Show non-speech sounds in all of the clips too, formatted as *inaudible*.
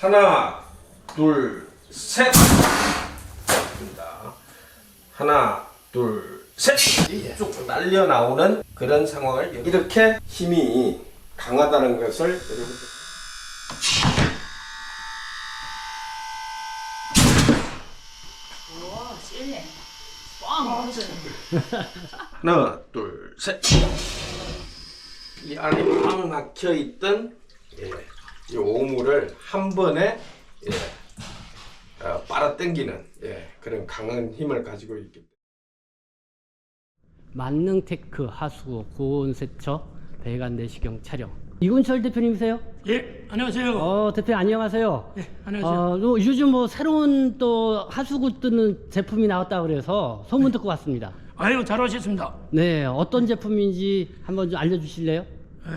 하나, 둘, 셋. 하나, 둘, 셋. 쭉 날려 나오는 그런 상황을 이렇게 힘이 강하다는 것을 여러분. 하나, 둘, 셋. 이 안에 꽉 막혀 있던 예, 이 오물을 한 번에 예, 어, 빨아당기는 예, 그런 강한 힘을 가지고 있기 때문에. 만능 테크 하수 고온 세처 배관 내시경 촬영 이군철 대표님이세요? 예, 안녕하세요. 어 대표 안녕하세요. 예, 안녕하세요. 어, 또 요즘 뭐 새로운 또 하수구 뜨는 제품이 나왔다 그래서 소문 듣고 왔습니다. 아유, 잘 오셨습니다. 네 어떤 제품인지 한번 좀 알려주실래요? 에,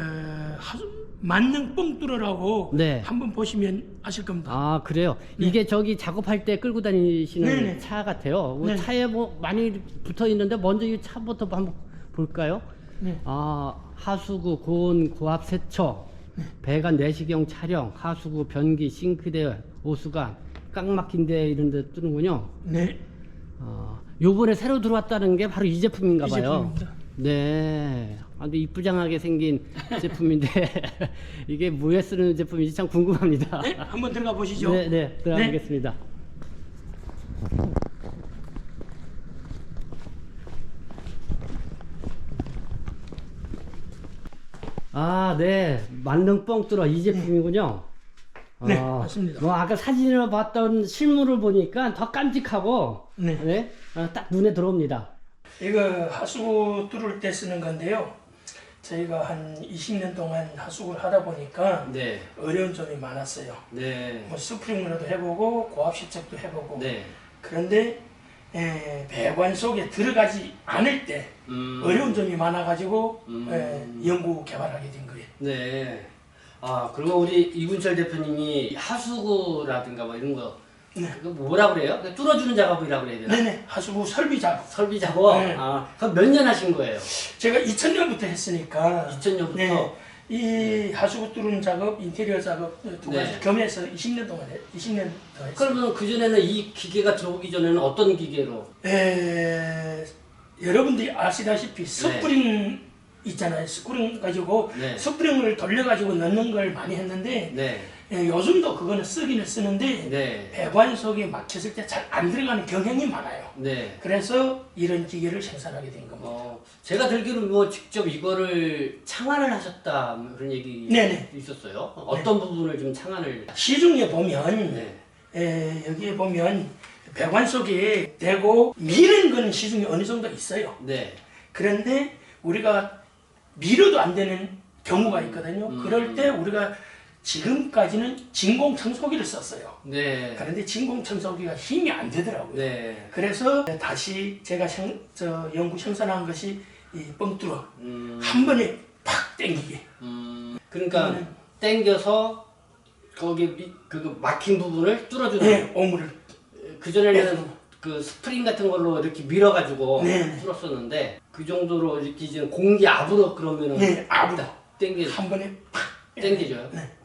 하수, 만능 뻥 뚫어라고 네. 한번 보시면 아실 겁니다. 아 그래요. 이게 저기 작업할 때 끌고 다니시는 네네. 차 같아요. 뭐 네. 차에 뭐 많이 붙어 있는데 먼저 이 차부터 한번 볼까요? 네. 아 하수구 고온 고압 세처 배관 내시경 촬영 하수구 변기 싱크대 오수관 깡막힌데 이런 데 뜨는군요. 네, 어, 요번에 새로 들어왔다는 게 바로 이 제품인가 이 봐요. 제품입니다. 네. 아주 이쁘장하게 생긴 *laughs* 제품인데 *laughs* 이게 뭐에 쓰는 제품인지 참 궁금합니다. 네, 한번 들어가 보시죠. 네, 네, 들어가겠습니다. 아, 네, 만능 뻥 뚫어 이 제품이군요. 네, 아, 맞습니다. 뭐 아까 사진으로 봤던 실물을 보니까 더 깜찍하고, 네. 어, 딱 눈에 들어옵니다. 이거 하수구 뚫을 때 쓰는 건데요. 저희가 한 20년 동안 하수구를 하다 보니까 네, 어려운 점이 많았어요. 네, 뭐 스프링으로도 해보고 고압 시책도 해보고 네. 그런데 에, 배관 속에 들어가지 않을 때 음, 어려운 점이 많아가지고 음. 에, 연구 개발하게 된 거예요. 네. 아, 그리고 우리 이군철 대표님이 하수구라든가 뭐 이런 거, 네. 뭐라 그래요? 그거 뚫어주는 작업이라고 그래야 되나? 네네 하수구 설비 작업. 설비 작업? 네. 아, 그럼 몇 년 하신 거예요? 제가 2000년부터 했으니까 2000년부터? 네, 이 하수구 뚫는 작업, 인테리어 작업 두 가지 네. 겸해서 20년 동안 했, 20년 더 했어요. 그러면 그전에는 이 기계가 들어오기 전에는 어떤 기계로? 에, 여러분들이 아시다시피 스프링 있잖아요. 스프링 가지고 네. 스프링을 돌려가지고 넣는 걸 많이 했는데 네. 에, 요즘도 그거는 쓰기는 쓰는데 네. 배관 속에 막혔을 때 잘 안 들어가는 경향이 많아요. 네. 그래서 이런 기계를 생산하게 된 겁니다. 어, 제가 들기로 뭐 직접 이거를 창안을 하셨다 뭐 그런 얘기 네네. 있었어요. 어떤 부분을 좀 창안을? 시중에 보면 네. 에, 여기에 보면 배관 속에 대고 미는 거는 시중에 어느 정도 있어요. 네. 그런데 우리가 밀어도 안 되는 경우가 있거든요. 음. 그럴 때 우리가 지금까지는 진공 청소기를 썼어요. 네. 그런데 진공 청소기가 힘이 안 되더라고요. 네. 그래서 다시 제가 생, 저 연구 생산한 것이 이 뻥뚫어 음, 한 번에 팍 땡기게. 음, 그러니까 음. 땡겨서 거기 미, 그 막힌 부분을 뚫어주는. 네, 오물을. 그 전에는 그 스프링 같은 걸로 이렇게 밀어가지고 네. 뚫었었는데 그 정도로 이렇게 이제 공기 압으로 그러면은 네, 압으로. 땡기 한 번에 팍 땡기죠. 네, 아,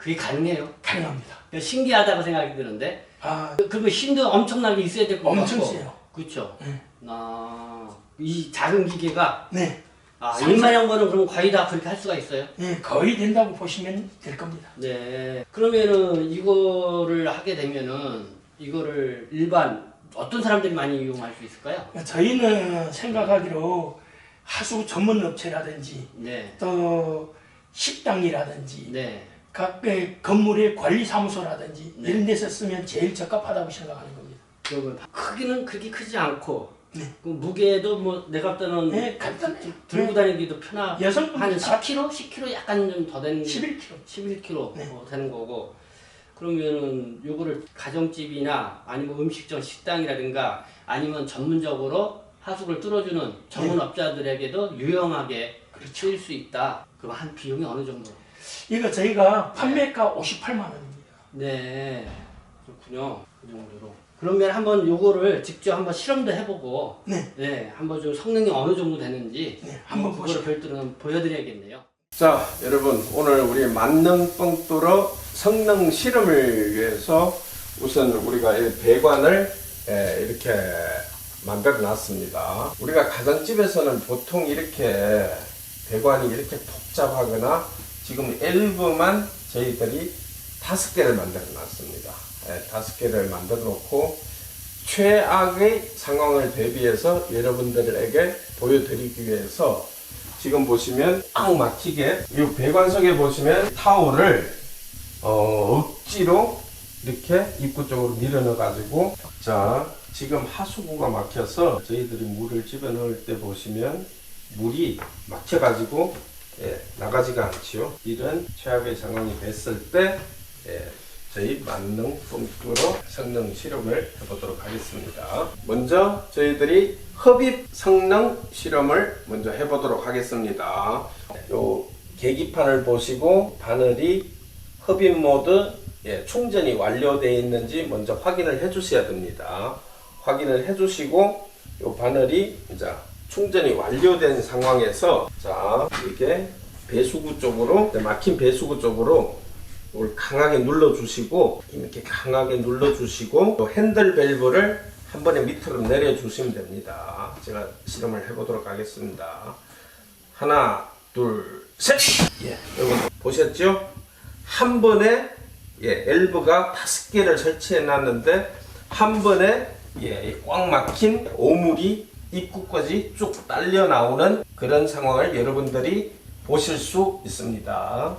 그게 가능해요. 가능합니다. 신기하다고 생각이 드는데 아, 그리고 힘도 엄청나게 있어야 될 것 같고. 엄청 세요. 그렇죠. 네. 아, 이 작은 기계가 네, 아, 상상- 일만한 거는 그럼 거의 다 그렇게 할 수가 있어요. 네, 거의 된다고 보시면 될 겁니다. 네. 그러면은 이거를 하게 되면은 이거를 일반 어떤 사람들이 많이 이용할 수 있을까요? 저희는 생각하기로 하수 전문 업체라든지 네. 또 식당이라든지 네. 각 그, 건물의 관리 사무소라든지 네. 이런 데서 쓰면 제일 적합하다고 생각하는 겁니다. 그러면 크기는 그렇게 크지 않고 네. 그 무게도 뭐 내가 때는 네, 간단해요. 들고 다니기도 편하 여성분들 한다 10kg? 10kg 약간 좀 더 되는 11kg. 11kg 네. 어, 되는 거고 그러면은 요거를 가정집이나 아니면 음식점 식당이라든가 아니면 전문적으로 하수구를 뚫어주는 전문 네. 업자들에게도 유용하게 그렇죠. 쓰일 수 있다. 그럼 한 비용이 어느 정도? 이거 저희가 판매가 58만 원입니다. 네 그렇군요. 그 정도로. 그러면 한번 요거를 직접 한번 실험도 해보고 네, 네 한번 좀 성능이 어느 정도 되는지 네, 한번 그거를 별도로 보여드려야겠네요. 자, 여러분 오늘 우리 만능 뻥뚫어 성능 실험을 위해서 우선 우리가 이 배관을 예, 이렇게 만들어 놨습니다. 우리가 가정집에서는 보통 이렇게 배관이 이렇게 복잡하거나 지금 일부만 저희들이 다섯 개를 만들어 놨습니다. 예, 다섯 개를 만들어 놓고 최악의 상황을 대비해서 여러분들에게 보여드리기 위해서 지금 보시면 꽉 막히게 이 배관석에 보시면 타올을 어, 억지로 이렇게 입구 쪽으로 밀어넣어 가지고 자 지금 하수구가 막혀서 저희들이 물을 집어 넣을 때 보시면 물이 막혀 가지고 예, 나가지가 않지요 이런 최악의 상황이 됐을 때 예, 저희 만능 뽕뚜로 성능 실험을 해보도록 하겠습니다. 먼저 저희들이 흡입 성능 실험을 먼저 해보도록 하겠습니다. 요 계기판을 보시고 바늘이 흡입 모드 예, 충전이 완료되어 있는지 먼저 확인을 해 주셔야 됩니다. 확인을 해 주시고 요 바늘이 이제 충전이 완료된 상황에서 자 이게 배수구 쪽으로 막힌 배수구 쪽으로 이걸 강하게 눌러 주시고 이렇게 강하게 눌러 주시고 또 핸들 밸브를 한 번에 밑으로 내려 주시면 됩니다. 제가 실험을 해 보도록 하겠습니다. 하나, 둘, 셋. 예, 여러분 보셨죠? 한 번에 예, 엘브가 다섯 개를 설치해 놨는데 한 번에 예, 꽉 막힌 오물이 입구까지 쭉 딸려 나오는 그런 상황을 여러분들이 보실 수 있습니다.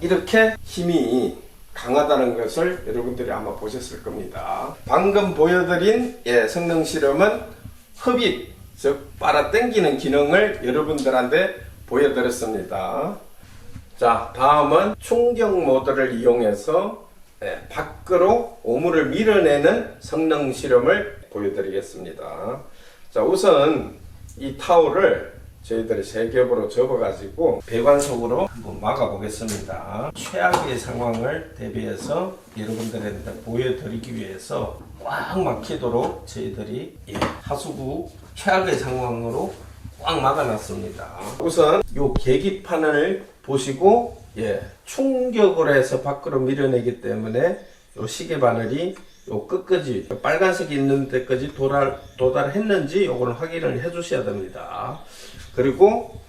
이렇게 힘이 강하다는 것을 여러분들이 아마 보셨을 겁니다. 방금 보여드린 예, 성능 실험은 흡입, 즉 빨아당기는 기능을 여러분들한테 보여드렸습니다. 자, 다음은 충격 모드를 이용해서 예, 밖으로 오물을 밀어내는 성능 실험을 보여드리겠습니다. 자, 우선 이 타올을 저희들이 세 겹으로 접어가지고 배관 속으로 한번 막아 보겠습니다. 최악의 상황을 대비해서 여러분들한테 보여드리기 위해서 꽉 막히도록 저희들이 예, 하수구 최악의 상황으로 꽉 막아놨습니다. 우선 요 계기판을 보시고 예, 충격을 해서 밖으로 밀어내기 때문에 요 시계 바늘이 요 끝까지 빨간색이 있는 데까지 도달, 도달했는지 요거는 확인을 해 주셔야 됩니다. 그리고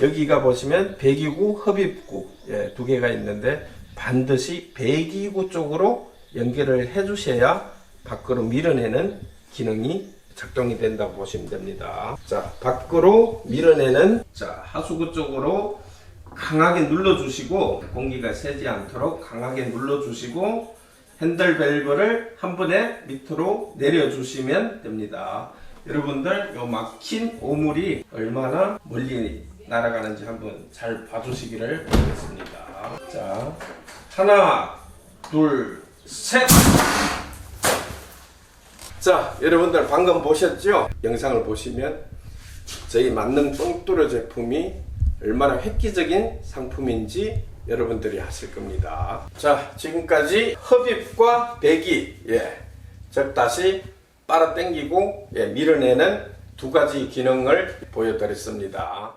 여기가 보시면 배기구, 흡입구 예, 두 개가 있는데 반드시 배기구 쪽으로 연결을 해 주셔야 밖으로 밀어내는 기능이 작동이 된다고 보시면 됩니다. 자, 밖으로 밀어내는 자, 하수구 쪽으로 강하게 눌러 주시고 공기가 새지 않도록 강하게 눌러 주시고 핸들 밸브를 한 번에 밑으로 내려 주시면 됩니다. 여러분들 요 막힌 오물이 얼마나 멀리 날아가는지 한번 잘 봐주시기를 바라겠습니다. 자, 하나, 둘, 셋. 자, 여러분들 방금 보셨죠? 영상을 보시면 저희 만능 뻥뚜러 제품이 얼마나 획기적인 상품인지 여러분들이 아실 겁니다. 자, 지금까지 흡입과 배기, 예, 즉 다시 빨아 당기고 예, 밀어내는 두 가지 기능을 보여드렸습니다.